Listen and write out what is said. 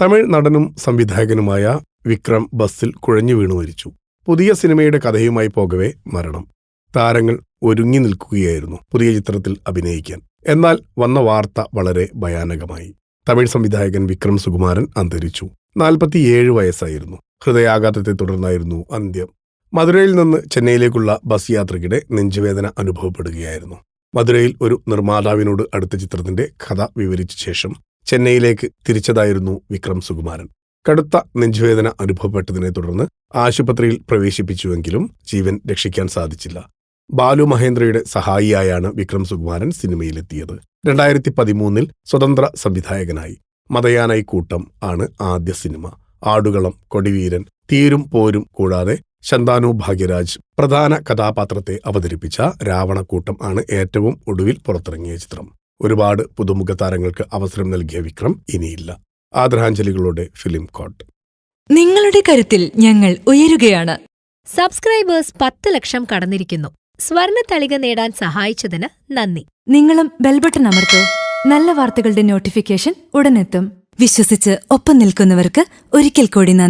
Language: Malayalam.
തമിഴ് നടനും സംവിധായകനുമായ വിക്രം ബസ്സിൽ കുഴഞ്ഞു വീണു മരിച്ചു. പുതിയ സിനിമയുടെ കഥയുമായി പോകവെ മരണം. താരങ്ങൾ ഒരുങ്ങി നിൽക്കുകയായിരുന്നു പുതിയ ചിത്രത്തിൽ അഭിനയിക്കാൻ. എന്നാൽ വന്ന വാർത്ത വളരെ ഭയാനകമായി. തമിഴ് സംവിധായകൻ വിക്രം സുകുമാരൻ അന്തരിച്ചു. നാൽപ്പത്തിയേഴ് വയസ്സായിരുന്നു. ഹൃദയാഘാതത്തെ തുടർന്നായിരുന്നു അന്ത്യം. മധുരയിൽ നിന്ന് ചെന്നൈയിലേക്കുള്ള ബസ് യാത്രയ്ക്കിടെ നെഞ്ചുവേദന അനുഭവപ്പെടുകയായിരുന്നു. മധുരയിൽ ഒരു നിർമ്മാതാവിനോട് അടുത്ത ചിത്രത്തിന്റെ കഥ വിവരിച്ച ശേഷം ചെന്നൈയിലേക്ക് തിരിച്ചതായിരുന്നു വിക്രം സുകുമാരൻ. കടുത്ത നെഞ്ചുവേദന അനുഭവപ്പെട്ടതിനെ തുടർന്ന് ആശുപത്രിയിൽ പ്രവേശിപ്പിച്ചുവെങ്കിലും ജീവൻ രക്ഷിക്കാൻ സാധിച്ചില്ല. ബാലു മഹേന്ദ്രയുടെ സഹായിയായാണ് വിക്രം സുകുമാരൻ സിനിമയിലെത്തിയത്. രണ്ടായിരത്തി പതിമൂന്നിൽ സ്വതന്ത്ര സംവിധായകനായി. മതയാനായി കൂട്ടം ആണ് ആദ്യ സിനിമ. ആടുകളം കൊടിവീരൻ തീരും പോരും കൂടാതെ ശന്താനു ഭാഗ്യരാജ് പ്രധാന കഥാപാത്രത്തെ അവതരിപ്പിച്ച രാവണക്കൂട്ടം ആണ് ഏറ്റവും ഒടുവിൽ പുറത്തിറങ്ങിയ ചിത്രം. ഒരുപാട് പുതുമുഖ താരങ്ങൾക്ക് അവസരം നൽകിയ വിക്രം ഇനിയില്ല. ആദരാഞ്ജലികളോടെ ഫിലിം കോട്ട്. നിങ്ങളുടെ കരുത്തിൽ ഞങ്ങൾ ഉയരുകയാണ്. സബ്സ്ക്രൈബേഴ്സ് പത്ത് ലക്ഷം കടന്നിരിക്കുന്നു. സ്വർണ തളിക നേടാൻ സഹായിച്ചതിന് നന്ദി. നിങ്ങളും ബെൽബട്ടൺ അമർത്തോ. നല്ല വാർത്തകളുടെ നോട്ടിഫിക്കേഷൻ ഉടനെത്തും. വിശ്വസിച്ച് ഒപ്പം നിൽക്കുന്നവർക്ക് ഒരിക്കൽ കൂടി നന്ദി.